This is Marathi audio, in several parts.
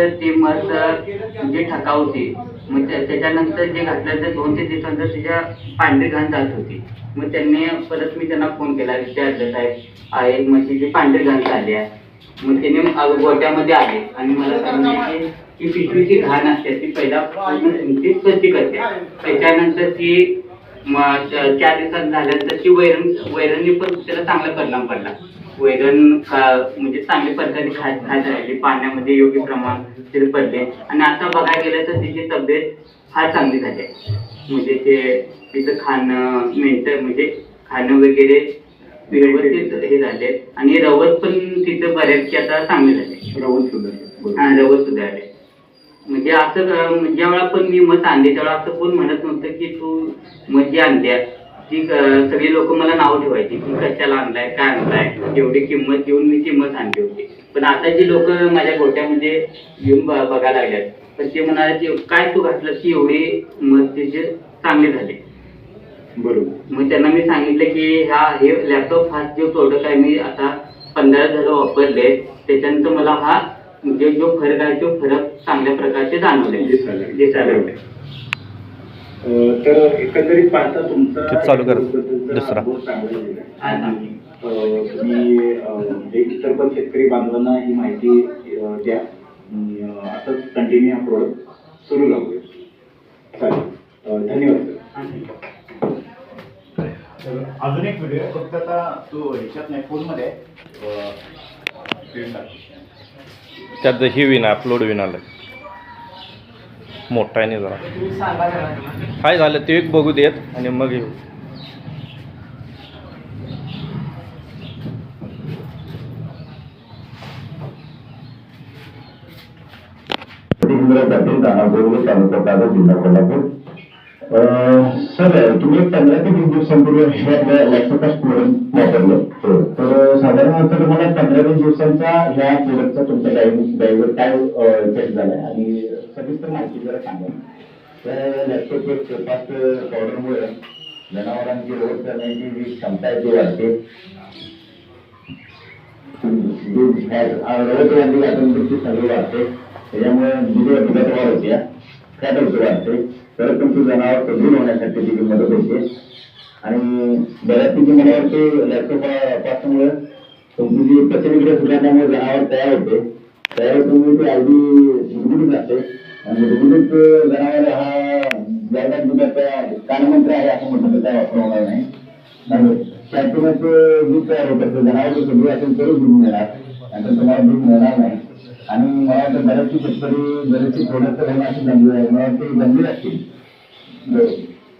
चालू ते मध म्हणजे ठकाव मग त्या- त्याच्यानंतर जे घातलं तर दोन ते दिवसानंतर त्याच्या पांढरी घाण जात होती. मग त्यांनी परत मी त्यांना फोन केला विचारलं साहेब आहे म्हणजे म्हशीची पांढरी घाण झाली आहे. मग त्याने गोट्यामध्ये आले आणि मला सांगितले की पिशवीची घाण असते ती पहिला ती स्वच्छ करते. त्याच्यानंतर ती मग चार दिवसात झाल्यानंतर ती वैरण वैरणी पण त्याला चांगला परिणाम पडला. वैरण म्हणजे चांगल्या पद्धतीने खात खात राहिली. पाण्यामध्ये योग्य प्रमाण तिथे पडले. आणि आता बघायला गेलं तर तिची तब्येत फार चांगली झाली आहे. म्हणजे ते तिचं खाणं मेंटेन म्हणजे खाणं वगैरे व्यवस्थित हे झाले. आणि रवत पण तिथं बऱ्यापैकी आता चांगले झाले रवत सुद्धा हा रवत सुधारले. म्हणजे असं ज्या वेळा पण मी मत आणले त्यावेळा असं कोण म्हणत नव्हतं की तू मत जी आणल्या ती सगळी लोक मला नाव ठेवायची तू कशाला आणलाय काय आणलाय? एवढी किंमत देऊन मी ती मत आणली होती. पण आता जी लोक माझ्या गोट्यामध्ये येऊन बघायला लागल्यात पण ते म्हणाले की काय तू घातलं की एवढी मत त्याचे चांगले झाले? बरोबर. मग त्यांना मी सांगितलं की हा हे लॅपटॉप हा जो प्रोडक्ट आहे मी आता पंधरा झालं वापरले त्याच्यानंतर मला हा म्हणजे जो फरक आहे तो फरक चांगल्या प्रकारचे जाणवले. दिसायला लागले. तर एकंदरीत पाहता तुमचा चालू कर. बद्दलचा दुसरा. तुम्ही जे इतर पण शेतकरी बांधवांना ही माहिती द्या. असंच कंटिन्यू हा प्रोडक्ट सुरू राहूया चालेल. धन्यवाद सर तर अजून एक व्हिडिओ आहे. फक्त आता तो ह्याच्यात नाही फोनमध्ये. त्यात ही विना अपलोड विन आलं मोठा आहे नाही जरा. काय झालं. ते एक बघू देत आणि मग येऊ. तालुका जिल्हा कोल्हापूर. सर तुम्ही एक पंधरा ते वीस दिवसांपूर्वी हे आपल्या लॅपटॉप प्रोडक्ट वापरलं. तर साधारणतः तुम्हाला पंधरा वीस दिवसांचा ह्या प्रोडक्टचा तुमच्या गाईवर काय इफेक्ट झालाय? आणि सविस्तर माहिती जरा सांगा. त्या लॅपटॉप फास्ट पावडरमुळे जनावरांची रोग करण्याची जी क्षमता आहे ती वाढते. ऑटोमॅटिकली सगळी वाढते. त्याच्यामुळे दूध दुधात वाढ होते फॅट होते तर तुमचं जनावर प्रबळ होण्यासाठी तिची मदत होते. आणि बऱ्याच मला वाटते लॅपटॉपपासून तुमची जी प्रचलित सुधारण्यामुळे जनावर तयार होते. तयार होते ते अगदी गुडगुडीत असते आणि गुडगुडीत जनावर हा ज्यादा दुधाचा कानमंत्र आहे असं म्हटलं तर काय वापर होणार नाही? त्यातूनच दूध तयार होत असतं. जनावर सगळी असेल तरच दूध मिळणार. नाहीतर तुम्हाला दूध मिळणार नाही. आणि मला वाटतं बऱ्याचशी शेतकरी बरेचसे प्रोडक्ट राहणं अशी गंभीर आहे. मला ते गंभीर असतील. बरं.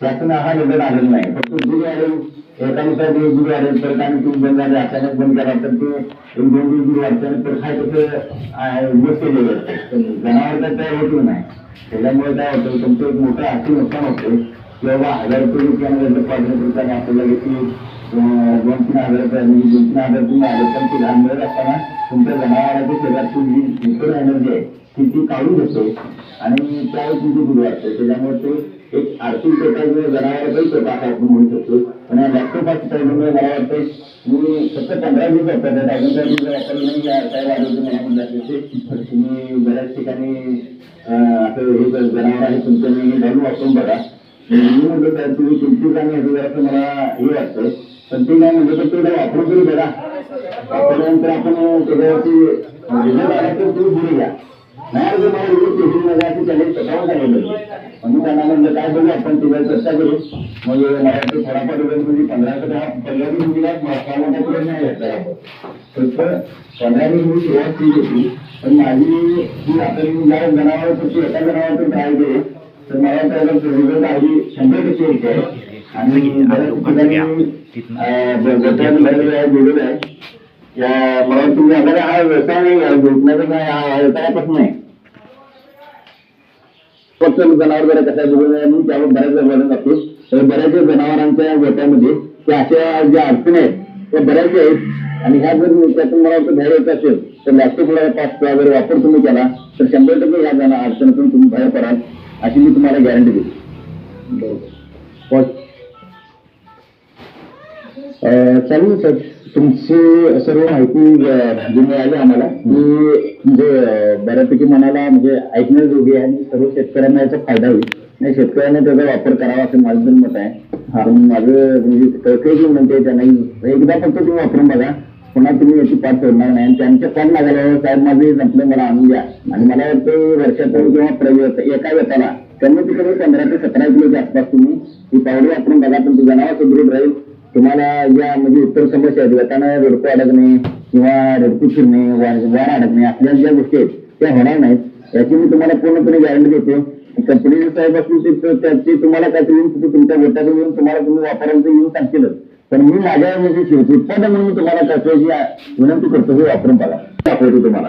शासन हा निर्णय आलेला नाही. फक्त दूध वाढेल एकानुसार दिवस दूध वाढेल तर काही तुम्ही बंद झाले अचानक बंद करा तर ते एक दोन दिवस दूध वाढतं तर काय तसं दिवस केलेलं असतं जनावर तर तयार होत नाही? त्याच्यामुळे काय होतं तुमचं एक मोठं आर्थिक नुकसान होतं. किंवा हजार रुपये रुपयामध्ये पाच रुपयाने आपल्याला किती दोन तीन म्हणजे दोन तीन हजार लहान मिळत असताना तुमच्या जनावरांच्या शरीरातली जी इतर एनर्जी आहे ती ती काढून घेतो आणि त्यावेळी तुमची दूध वाटते त्याच्यामुळे ते एक आर्थिक तोटा किंवा जनावरांचाही तोटा असा आपण म्हणू शकतो पण या लॅपटॉपाच्या साईडमुळे मला वाटतं मी फक्त पंधरा दिवस वापरतात अजून काही दिवस वापरलं नाही या काय वाढवतं मला म्हणलं ते तुम्ही बऱ्याच ठिकाणी असं हे जनावर आहे तुमचं मी घालून वापरून बघा मी म्हणलं तुम्ही तुमची आणि ह्याचं मला हे वाटतं पण ते नाही म्हणलं तर ते काय वापरून तरी बघा. वापरल्यानंतर आपण त्याच्यावरती रिझल्ट आला तर घ्या नाही आलं मला रिझल्ट पेशंट त्याने स्वतःहून म्हणून त्यांना म्हणलं काय बघू आपण त्याच्यावर चर्चा करू. मग मला थोडाफार रिझल्ट म्हणजे पंधरा तर हा पंधरा वीस मुलीला मोठा नाही घेतला आपण फक्त पंधरा वीस मुली सुरुवात केली होती. पण माझी जी आता मी ज्या जनावर एका जनावर ट्राय तर मला त्याला रिझल्ट आधी शंभर टक्के येते बऱ्याच मला तुम्ही आता हा व्यवसाय नाही हा हा व्यवसायापासून नाही फक्त जनावर जरा कशा त्यावर तर बऱ्याच जनावरांच्या गोट्यामध्ये त्या अशा ज्या अडचणी आहेत त्या बऱ्याच आहेत. आणि ह्या जर त्यातून मला वाटतं बाहेर येत असेल तर लॅपटॉप पाच किंवा जर वापर तुम्ही केला तर शंभर टक्के ह्या जण अडचणीतून तुम्ही बाहेर पडाल अशी मी तुम्हाला गॅरंटी देतो. बरोबर. चालेल सर तुमची सर्व माहिती जी मिळाली आम्हाला. की म्हणजे बऱ्यापैकी मनाला म्हणजे ऐकण्याजोगी आहे आणि सर्व शेतकऱ्यांना याचा फायदा होईल. आणि शेतकऱ्यांनी त्याचा वापर करावा असं माझं पण मत आहे. पण माझं म्हणजे कळकळी म्हणते त्यांना एकदा फक्त तुम्ही वापरून बघा. पुन्हा तुम्ही याची पाठ सोडणार नाही. आणि त्यांच्या फोन लागायला साहेब माझे संपलं मला आणून द्या. आणि मला वाटतं वर्षातून किंवा प्रयोग एका कमीत कमी पंधरा ते सतरा किलोच्या आसपास तुम्ही ही पावडर वापरून बघा. तुमचं जनावर सुदृढ राहील. तुम्हाला ज्या म्हणजे उत्तर समस्या आहेत व्यताना रडकू अडकणे किंवा रडकू फिरणे वार अडकणे असल्या ज्या गोष्टी आहेत त्या होणार नाहीत. याची मी तुम्हाला पूर्णपणे गॅरंटी देतो कंपनीचे साहेब असतील ते- ते त्याची तुम्हाला काय येऊन तिथे तुमच्या गोट्यातून येऊन तुम्हाला तुम्ही वापरायचं येऊन सांगतीलच पण मी माझ्या म्हणजे उत्पादन म्हणून मी तुम्हाला त्याची विनंती करतो हे वापरून बघा. दाखवतो तुम्हाला.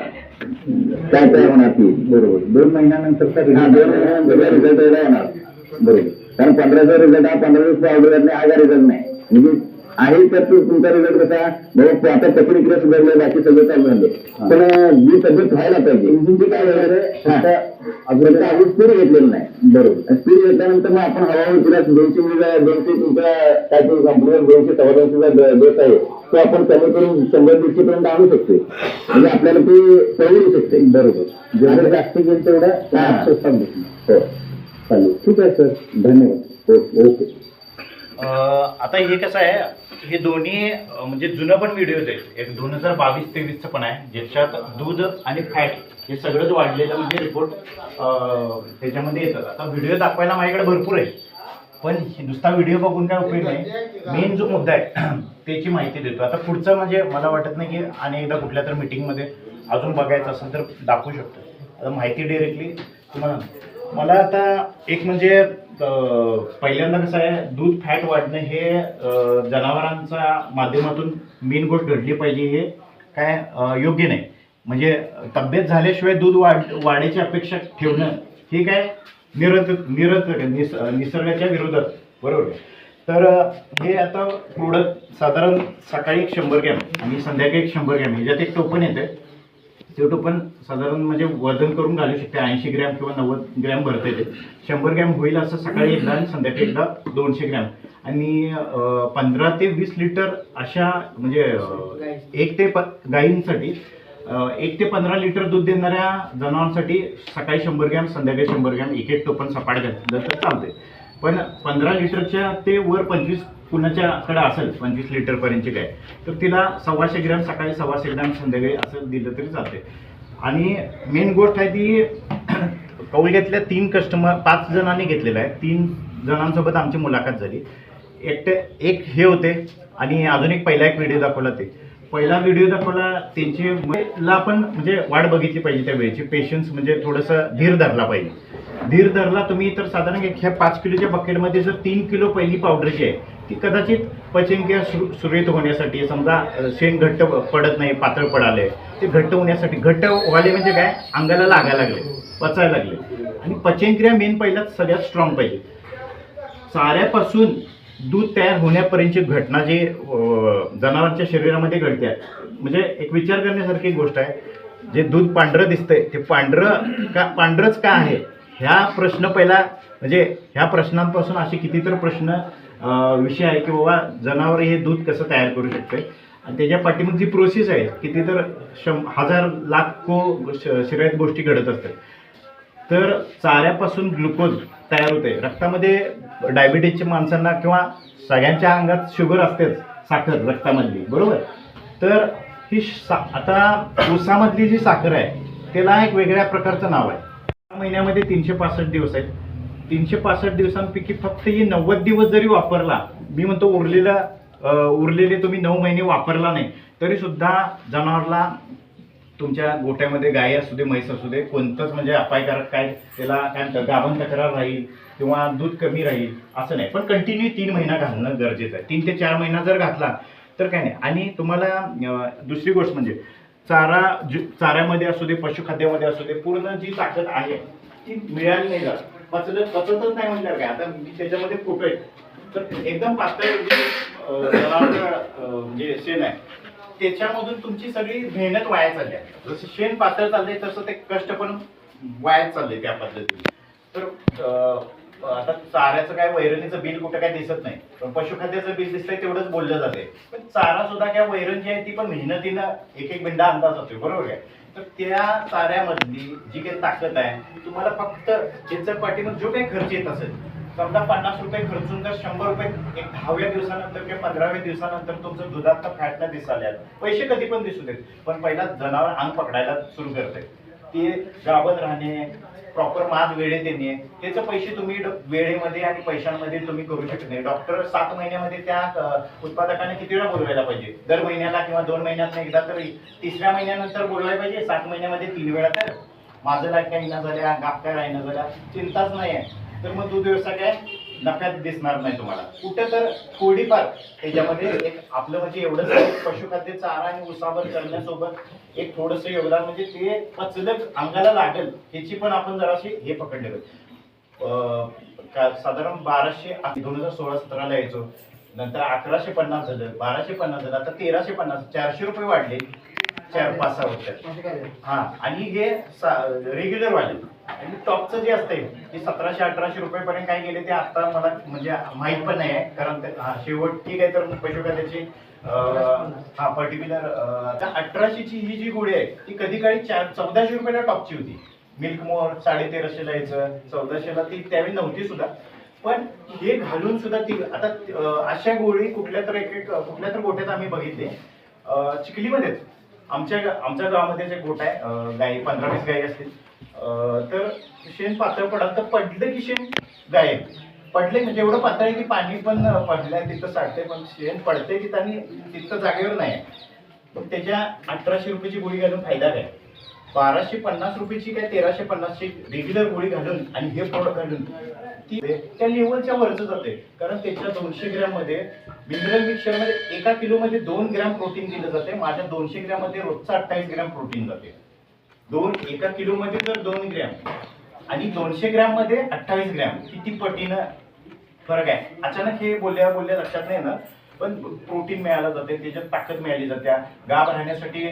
काय काय होणार ती? बरोबर. दोन महिन्यानंतर दोन महिन्यानंतर रिझल्ट होणार. बरोबर. कारण पंधराचा रिझल्ट हा पंधरा दिवस ऑर्डर नाही हा रिझल्ट नाही. म्हणजे आहे तर तो तुमचा रिझल्ट कसा? बाबा आता पकडी क्रिया सुधारले बाकी सगळं चालू झाले पण जी तब्येत व्हायला पाहिजे. इंजिनची काय झालं अजून अजून स्पीड घेतलेलं नाही. बरोबर. स्पीड घेतल्यानंतर मग आपण हवामान तिला दोनशे मिली दोनशे तुमच्या काय ते कंपनीवर दोनशे सव्वा दोनशेचा डोस आहे. तो आपण कमी करून शंभर दीडशे पर्यंत आणू शकतो म्हणजे आपल्याला ते परवडू शकते बरोबर. जेवढं जास्त घेईल तेवढं. हो. चालेल. ठीक आहे सर. धन्यवाद. हो ओके. अं, आता हे कसं आहे हे दोन्ही म्हणजे जुनं पण व्हिडिओज आहेत. एक दोन हजार बावीस तेवीसचं पण आहे. ज्याच्यात दूध आणि फॅट हे सगळंच वाढलेलं म्हणजे रिपोर्ट त्याच्यामध्ये येतात. आता व्हिडिओ दाखवायला माझ्याकडे भरपूर आहे पण हे नुसता व्हिडिओ बघून काय उपयोग नाही. मेन जो मुद्दा आहे त्याची माहिती देतो. आता पुढचं म्हणजे मला वाटत नाही की आणि एकदा कुठल्या तर मीटिंगमध्ये अजून बघायचं असेल तर दाखवू शकतो. आता माहिती डिरेक्टली तुम्हाला मला आता एक म्हणजे पहिल्यांदा कसं आहे दूध फॅट वाढणं हे जनावरांच्या माध्यमातून मेन गोष्ट घडली पाहिजे हे काय योग्य नाही. म्हणजे तब्येत झाल्याशिवाय दूध वाढ वाढीची अपेक्षा ठेवणं हे काय निरत निरत निस निसर्गाच्या विरोधात. बरोबर तर हे आता प्रोडक्ट साधारण सकाळी एक शंभर ग्रॅम आणि संध्याकाळी एक शंभर ग्रॅम ह्याच्यात एक टोपण येतं ते टोपण साधारण म्हणजे वजन करून घालू शकते. ऐंशी ग्रॅम किंवा नव्वद ग्रॅम भरते ते. शंभर ग्रॅम होईल असं सकाळी एकदा आणि संध्याकाळी एकदा दोनशे ग्रॅम. आणि पंधरा ते वीस लिटर अशा म्हणजे एक ते प गायींसाठी अं, एक ते पंधरा लिटर दूध देणाऱ्या जनावरांसाठी सकाळी शंभर ग्रॅम संध्याकाळी शंभर ग्रॅम एक एक टोपण सपाट घातलं तर चालते पण पंधरा लिटरच्या ते वर पंचवीस कुणाच्याकडे असेल पंचवीस लिटरपर्यंतची गाय तर तिला सव्वाशे ग्रॅम सकाळी सव्वाशे ग्रॅम संध्याकाळी असं दिलं तरी चालते आणि मेन गोष्ट आहे ती कवळ्यातल्या तीन कस्टमर पाच जणांनी घेतलेला आहे. तीन जणांसोबत आमची मुलाखत झाली. एकटे एक हे होते आणि अजून एक पहिला एक व्हिडिओ दाखवला ते. पहिला व्हिडिओ दाखवला त्यांची ला पण म्हणजे वाट बघितली पाहिजे त्या वेळेची. पेशन्स म्हणजे थोडंसं धीर धरला पाहिजे. धीर धरला तुम्ही तर साधारण एक ह्या पाच किलोच्या बकेटमध्ये जर तीन किलो पहिली पावडर जी आहे ती कदाचित पचनक्रिया सुर सुरळीत होण्यासाठी समजा शेण घट्ट पडत नाही पातळ पडाले ते घट्ट होण्यासाठी घट्ट व्हायले म्हणजे काय? अंगाला लागायला लागले पचायला लागले. आणि पचनक्रिया मेन पहिल्यात सगळ्यात स्ट्रॉंग पाहिजे चाऱ्यापासून दूध तयार होण्यापर्यंतची घटना जी जनावरांच्या शरीरामध्ये घडते आहे, म्हणजे एक विचार करण्यासारखी गोष्ट आहे. जे दूध पांढरं दिसतंय ते पांढरं का पांढरंच का आहे? ह्या प्रश्न पहिला म्हणजे ह्या प्रश्नांपासून असे कितीतर प्रश्न विषय आहे की बाबा जनावर हे दूध कसं तयार करू शकते? आणि त्याच्या पाठीमाग जी प्रोसेस आहे कितीतर शं हजार लाखो श- शरीरात गोष्टी घडत असतात. तर चाऱ्यापासून ग्लुकोज तयार होते. रक्तामध्ये डायबिटीजच्या माणसांना किंवा सगळ्यांच्या अंगात शुगर असतेच साखर रक्तामधली बरोबर? तर ही सा आता ऊसामधली जी साखर आहे त्याला एक वेगळ्या प्रकारचं नाव आहे. महिन्यामध्ये तीनशे पासष्ट दिवस आहेत. तीनशे पासष्ट दिवसांपैकी फक्त ही नव्वद दिवस जरी वापरला मी म्हणतो उरलेला उरलेले तुम्ही नऊ महिने वापरला नाही तरी सुद्धा जनावरला तुमच्या गोठ्यामध्ये गाय असू दे म्हैस असू दे कोणतंच म्हणजे अपायकारक काय त्याला काय म्हणतात गाभण तक्रार राहील किंवा दूध कमी राहील असं नाही. पण कंटिन्यू तीन महिना घालणं गरजेचं आहे. तीन ते चार महिना जर घातला तर काय नाही. आणि तुम्हाला दुसरी गोष्ट म्हणजे चारा ju- चाऱ्यामध्ये असू दे पशुखाद्यामध्ये असू दे पूर्ण जी ताकद आहे ती मिळाली नाही जात. पचत पचतच नाही म्हणणार काय? आता मी त्याच्यामध्ये फोटो आहे. तर एकदम पातळ जे म्हणजे शेण आहे त्याच्यामधून तुमची सगळी मेहनत वाया चालली आहे. जसं शेण पातळ चाललंय तसं ते कष्ट पण वाया चाललंय त्या पद्धतीने. तर आता चाऱ्याचं काय वैरणीचं बिल कुठं काय दिसत नाही. पण पशुखाद्याचं बिल दिसतंय तेवढंच बोललं जाते. पण चारा सुद्धा काय वैरण जी आहे ती पण मेहनतीनं एक एक बिंडा अंदाज असतो बरोबर काय तर त्या चाऱ्यामधली जी काही ताकद आहे तुम्हाला फक्त त्याच्या पाठीमध्ये जो काही खर्च येत असेल समजा पन्नास रुपये खर्चून जर शंभर रुपये एक दहाव्या दिवसानंतर किंवा पंधराव्या दिवसानंतर तुमचं दुधात फॅटनं दिसायला पैसे कधी पण दिसू देत पण पहिला जनावर अंग पकडायला सुरू करते ते गावत राहणे प्रॉपर माज वेळेत येणे त्याचे पैसे तुम्ही वेळेमध्ये आणि पैशांमध्ये तुम्ही करू शकत नाही. डॉक्टर सात महिन्यामध्ये त्या उत्पादकाने किती वेळा बोलवायला पाहिजे? दर महिन्याला किंवा दोन महिन्यात एकदा तरी. तिसऱ्या महिन्यानंतर बोलवायला पाहिजे सात महिन्यामध्ये तीन वेळा तर. माझं लाईक काही ना झाल्या गाप काय राहिना झाल्या चिंताच नाही आहे. तर मग दूध व्यवसाय काय? नफ्यात दिसणार नाही तुम्हाला. कुठे तर थोडीफार त्याच्यामध्ये एक आपलं म्हणजे एवढं पशुखाद्य चारा आणि उसावर करण्यासोबत एक थोडस योगदान म्हणजे ते पचलक अंगाला लागेल ह्याची पण आपण जराशी हे पकडले अं, साधारण बाराशे दोन हजार सोळा सतराला यायचो. नंतर अकराशे पन्नास झालं बाराशे पन्नास झालं आता तेराशे पन्नास चारशे रुपये वाढले. चार पाच सहा वर्षात हा आणि हे रेग्युलर वाले. आणि टॉपचं जे असते ते सतराशे अठराशे रुपयेपर्यंत काय गेले ते आता मला म्हणजे माहीत पण नाही आहे. कारण हा, शेवट ठीक आहे तर पशुखाद्याची अं, हा पर्टिक्युलर आता अठराशेची ही जी गोळी आहे ती कधी काळी चार चौदाशे रुपयाला टॉपची होती. मिल्क मोर साडे तेराशेला यायचं चौदाशेला ती त्यावेळी नव्हती सुद्धा. पण हे घालून सुद्धा ती आता अशा गोळी कुठल्या तर एक कुठल्या तर गोठ्यात आम्ही बघितले. चिखलीमध्येच. आमच्या गा- आमच्या गावामध्ये जे गोट आहे गाई पंधरा वीस गाई असतील. तर शेण पातळ पडाल तर पडलं की शेण गायब. पडले म्हणजे एवढं पातळ आहे की पाणी पण पडलंय तिथं साठते पण शेण पडते की त्यांनी तिथं जागेवर नाही. पण त्याच्या अठराशे रुपयाची गोळी घालून फायदा काय? बाराशे पन्नास रुपयाची काय तेराशे पन्नासची रेग्युलर गोळी घालून आणि हे प्रोडक्ट घालून ती त्या लेवलच्या वरचं जाते कारण त्याच्या दोनशे ग्रॅममध्ये मिनरल मिक्सरमध्ये एका किलो मध्ये दोन ग्रॅम प्रोटीन दिलं जाते माझ्या दोनशे ग्रॅममध्ये रोजचा अठ्ठावीस ग्रॅम प्रोटीन जाते दोन एका किलो मध्ये तर दोन ग्रॅम. आणि दोनशे ग्रॅममध्ये अठ्ठावीस ग्रॅम. किती पटीनं फरक आहे? अचानक हे बोलल्या बोलल्या लक्षात नाही ना पण प्रोटीन मिळालं जाते त्याच्यात ताकद मिळाली जाते गाभ राहण्यासाठी